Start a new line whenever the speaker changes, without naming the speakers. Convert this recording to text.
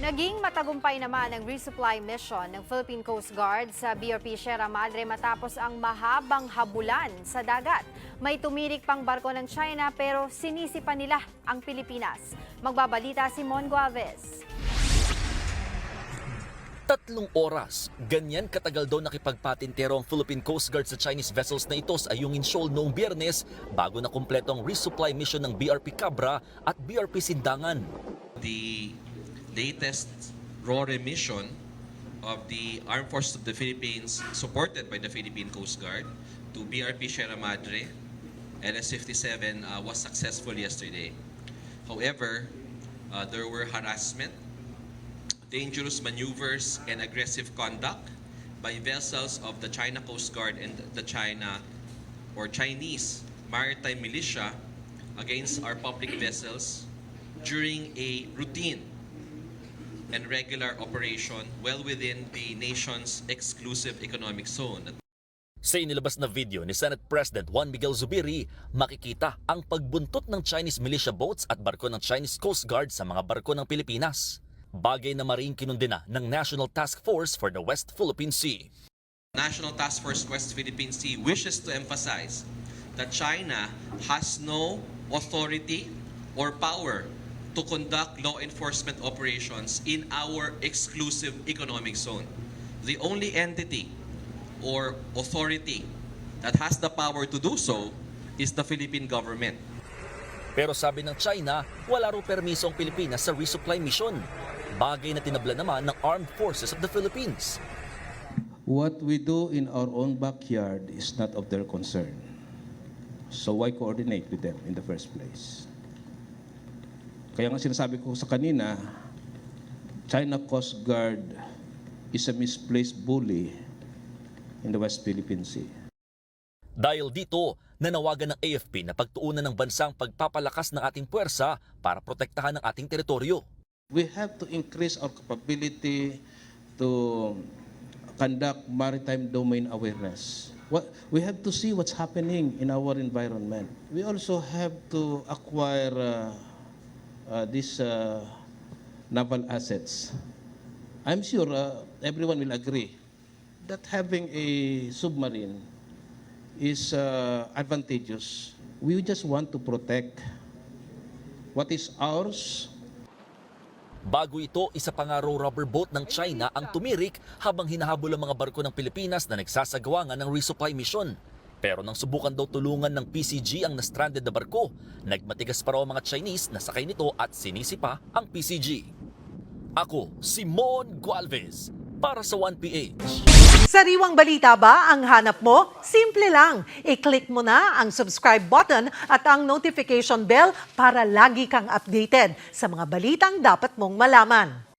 Naging matagumpay naman ang resupply mission ng Philippine Coast Guard sa BRP Sierra Madre matapos ang mahabang habulan sa dagat. May tumirik pang barko ng China pero sinisipa nila ang Pilipinas. Magbabalita si Mon Guaves.
Tatlong oras. Ganyan katagal daw nakipagpatintero ang Philippine Coast Guard sa Chinese vessels na ito sa Ayungin Shoal noong biyernes bago na kumpleto ang resupply mission ng BRP Cabra at BRP Sindangan.
the latest RORE mission of the Armed Forces of the Philippines, supported by the Philippine Coast Guard, to BRP Sierra Madre, LS-57 uh, was successful yesterday. However, uh, there were harassment, dangerous maneuvers, and aggressive conduct by vessels of the China Coast Guard and the China or Chinese maritime militia against our public vessels during a routine and regular operation well within the nation's exclusive economic zone.
Sa inilabas na video ni Senate President Juan Miguel Zubiri, makikita ang pagbuntot ng Chinese militia boats at barko ng Chinese Coast Guard sa mga barko ng Pilipinas. Bagay na maring kinundina ng National Task Force for the West Philippine Sea.
National Task Force West Philippine Sea wishes to emphasize that China has no authority or power to conduct law enforcement operations in our exclusive economic zone. The only entity or authority that has the power to do so is the Philippine government.
Pero sabi ng China, wala raw permiso ang Pilipinas sa resupply mission. Bagay na tinabla naman ng Armed Forces of the Philippines.
What we do in our own backyard is not of their concern. So why coordinate with them in the first place? Kaya nga sinasabi ko sa kanina, China Coast Guard is a misplaced bully in the West Philippine Sea.
Dahil dito, nanawagan ng AFP na pagtuunan ng bansang pagpapalakas ng ating puwersa para protektahan ang ating teritoryo.
We have to increase our capability to conduct maritime domain awareness. What, we have to see what's happening in our environment. We also have to acquire uh, uh, these uh, naval assets. I'm sure uh, everyone will agree that having a submarine is uh, advantageous. We just want to protect what is ours
Bago ito, isa pa nga rubber boat ng China ang tumirik habang hinahabol ang mga barko ng Pilipinas na nagsasagawa nga ng resupply mission. Pero nang subukan daw tulungan ng PCG ang na-stranded na barko, nagmatigas pa raw mga Chinese na sakay nito at sinisipa ang PCG. Ako, Simon Gualvez, para sa 1PH.
Sariwang balita ba ang hanap mo? Simple lang. I-click mo na ang subscribe button at ang notification bell para lagi kang updated sa mga balitang dapat mong malaman.